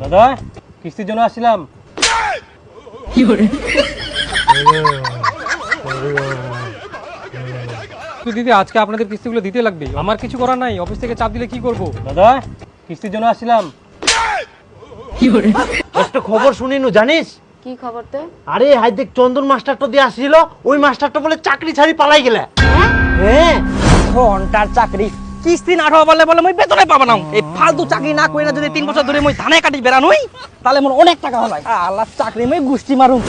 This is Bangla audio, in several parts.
দাদা কিস্তির জন্য আসছিলাম। দিদি আজকে আপনাদের কিস্তিগুলো দিতে লাগবে। আমার কিছু করার নাই অফিস থেকে চাপ দিলে কি করব? দাদা কিস্তির জন্য আসছিলাম। একটা খবর শুনিনু জানিস? কি খবর তো আরে হাই দেখ চন্দন মাস্টারটা দিয়ে আসছিল ওই মাস্টারটা বলে চাকরি ছাড়ি পালাই গেলে। হ্যাঁ। ঘণ্টার চাকরি। কিস্তি না হওয়া বলে বলে মই বেতনে পাবা না। এই ফালতু চাকরি না কইরা যদি তিন বছর ধরে মই ধানে কাটি বেড়ানোই তাহলে মোর অনেক টাকা হবে আল্লাহ চাকরি মই গুষ্টি মারুম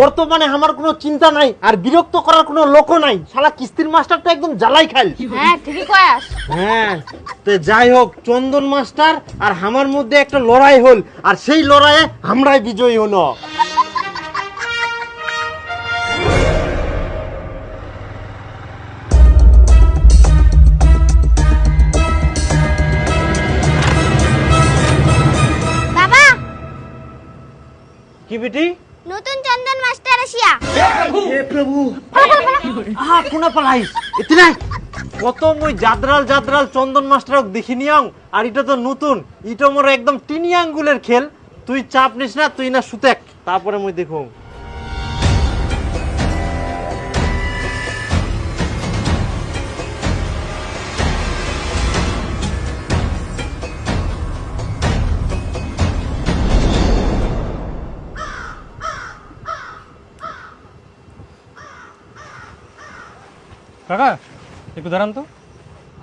বর্তমানে আমার কোনো চিন্তা নাই আর বিরক্ত করার কোনো লোকও নাই। শালা কিস্তির মাস্টারটা একদম জ্বালাই খাইল হ্যাঁ ঠিকই কয়াস। হ্যাঁ তো যাই হোক চন্দন মাস্টার আর আমার মধ্যে একটা লড়াই হল আর সেই লড়াইয়ে আমরাই বিজয়ী হলো। কি বেটি? নতুন চন্দন মাস্টার আসিয়া। হে প্রভু! আহা কোনা পালাইস ইতনা কত মই জাদরাল জাদরাল চন্দন মাস্টারক দেখি নিয়াও আর এটা তো নতুন। এটা মোর একদম টিনি আঙ্গুলের খেল। তুই চাপ নিস না তুই না সুতেক। তারপরে মই দেখো কাকা একটু দাঁড়ান তো।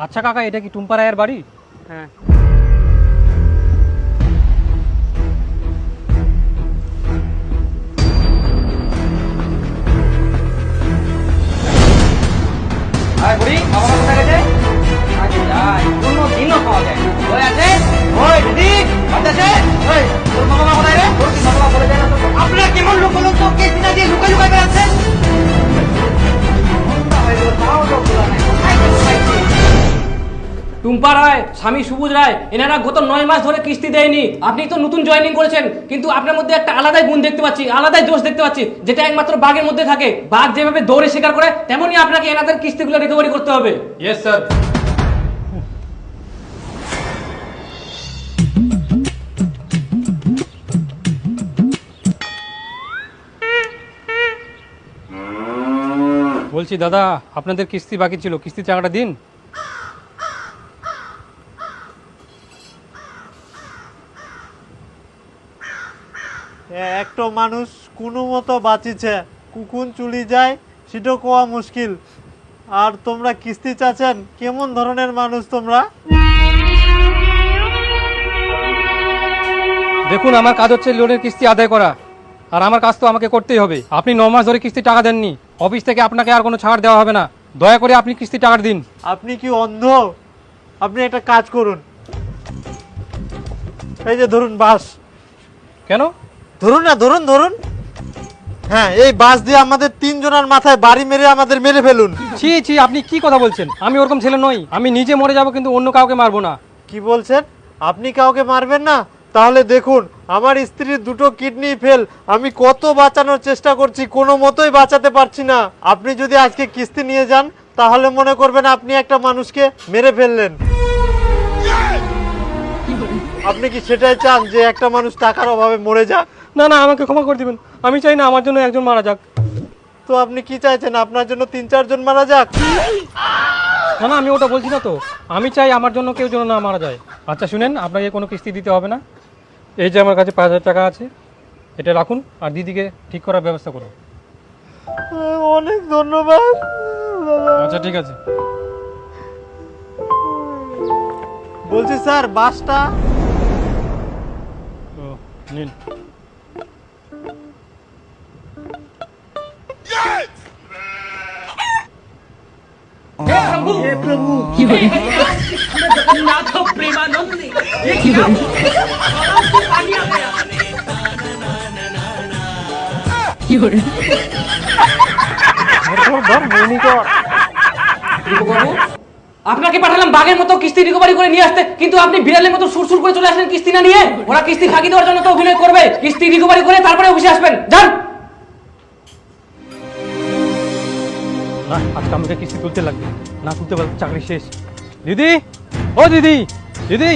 আচ্ছা কাকা এটা কি টুম্পা রায়ের বাড়ি? হ্যাঁ। আপনার কেমন লোক লোক তো? কে দিয়ে লুকাই লুকাই বেড়াচ্ছেন টুম্পা রায় স্বামী সবুজ রায় এনারা গত নয় মাস ধরে কিস্তি দেয়নি। আপনি তো নতুন জয়েনিং করেছেন কিন্তু আপনার মধ্যে একটা আলাদাই গুণ দেখতে পাচ্ছি আলাদাই দোষ দেখতে পাচ্ছি যেটা একমাত্র বাঘের মধ্যে থাকে। বাঘ যেভাবে দৌড়ে শিকার করে তেমনই আপনাকে এনাদের কিস্তিগুলো রিকভারি করতে হবে। ইয়েস স্যার বলছি দাদা আপনাদের কিস্তি বাকি ছিল। কিস্তির টাকাটা দিন। একটা মানুষ কোনো মতো বাঁচিছে কুকুন চুলি যায় সেটাও কোয়া মুশকিল। আর তোমরা কিস্তি চাচ্ছেন? কেমন ধরনের মানুষ তোমরা? দেখুন আমার কাজ হচ্ছে লোনের কিস্তি আদায় করা। আর আমার কাজ তো আমাকে করতেই হবে। আপনি ন মাস ধরে কিস্তি টাকা দেননি। অফিস থেকে আপনাকে আর কোনো ছাড় দেওয়া হবে না। দয়া করে আপনি কিস্তি টাকা দিন। আপনি কি অন্ধ? আপনি একটা কাজ করুন। এই যে ধরুন বাস। কেন? ধরুন না ধরুন ধরুন। হ্যাঁ এই বাস দিয়ে আমাদের তিনজনের মাথায় বাড়ি মেরে আমাদের মেরে ফেলুন। ছি ছি আপনি কি কথা বলছেন? আমি ওরকম ছেলে নই। আমি নিজে মরে যাব কিন্তু অন্য কাউকে মারবো না। কি বলছেন? আপনি কাউকে মারবেন না? তাহলে দেখুন আমার স্ত্রীর দুটো কিডনি ফেল। আমি কত বাঁচানোর চেষ্টা করছি কোনো মতোই বাঁচাতে পারছি না। আপনি যদি আজকে কিস্তি নিয়ে যান তাহলে মনে করবেন আপনি একটা মানুষকে মেরে ফেললেন। আপনি কি সেটাই চান যে একটা মানুষ টাকার অভাবে মরে যাক? না না আমাকে ক্ষমা করে দিবেন। আমি চাই না আমার জন্য একজন মারা যাক। তো আপনি কি চাইছেন? আপনার জন্য তিন চারজন মারা যাক? না না আমি ওটা বলছি না তো। আমি চাই আমার জন্য কেউ যেন না মারা যায়। আচ্ছা শুনেন আপনাকে কোনো কিস্তি দিতে হবে না। এই যে আমার কাছে পাঁচ হাজার টাকা আছে এটা রাখুন আর দিদিকে ঠিক করার ব্যবস্থা করুন। অনেক ধন্যবাদ। আচ্ছা ঠিক আছে। বলছি স্যার বাসটা हे प्रभु हे प्रभु ना तो प्रेमानंद ने ये क्या पानी आ गया Yun. Ano ba? Mini ko. Hindi ko আপনাকে পাঠালাম বাঘের মতো কিস্তি রিকভারি করে নিয়ে আসতে, কিন্তু আপনি বিড়ালের মতো সুরসুর করে চলে আসলেন কিস্তি না নিয়ে। ওরা কিস্তি ফাঁকি দেওয়ার জন্য তো অভিনয় করবে। কিস্তি রিকভারি করে তারপরে অফিসে আসবেন। যান! না, আজকে আমাকে কিস্তি তুলতে লাগবে। না তুলতে পারলে চাকরি শেষ। দিদি! ও দিদি! দিদি!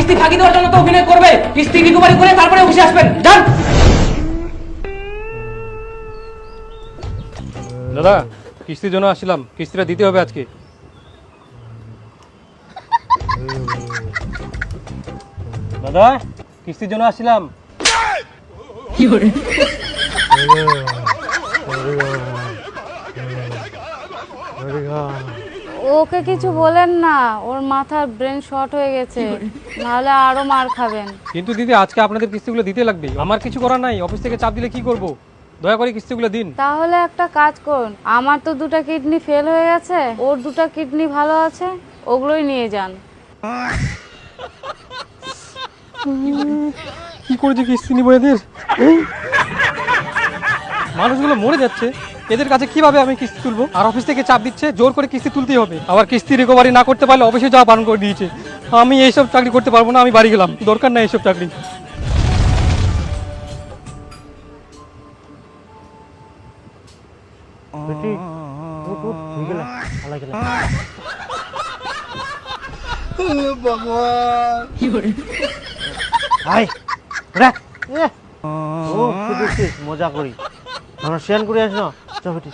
কিস্তি ফাঁকি দেওয়ার জন্য তো অভিনয় করবে। কিস্তি রিকভারি করে তারপরে অফিসে আসবেন। যান। দাদা কিস্তির জন্য আসছিলাম। কিস্তিটা দিতে হবে আজকে। দাদা কিস্তির জন্য আসলাম আসছিলাম ওকে কিছু বলেন না ওর মাথার ব্রেন শর্ট হয়ে গেছে নাহলে আরও মার খাবেন। কিন্তু দিদি আজকে আপনাদের কিস্তিগুলো দিতে লাগবে। আমার কিছু করার নাই অফিস থেকে চাপ দিলে কি করব? দয়া করে কিস্তিগুলো দিন। তাহলে একটা কাজ করুন আমার তো দুটো কিডনি ফেল হয়ে গেছে ওর দুটো কিডনি ভালো আছে ওগুলোই নিয়ে যান। কি করেছে কিস্তি নিবো এদের? মানুষগুলো মরে যাচ্ছে। এদের কাছে কীভাবে আমি কিস্তি তুলবো? আর অফিস থেকে চাপ দিচ্ছে জোর করে কিস্তি তুলতেই হবে। আবার কিস্তি রিকভারি না করতে পারলে অফিসে যাওয়া বারণ করে দিয়েছে। আমি এইসব চাকরি করতে পারব না আমি বাড়ি গেলাম। দরকার নাই এইসব চাকরি। মজা করি। আমরা শেয়ার করে আস। না চল বেটি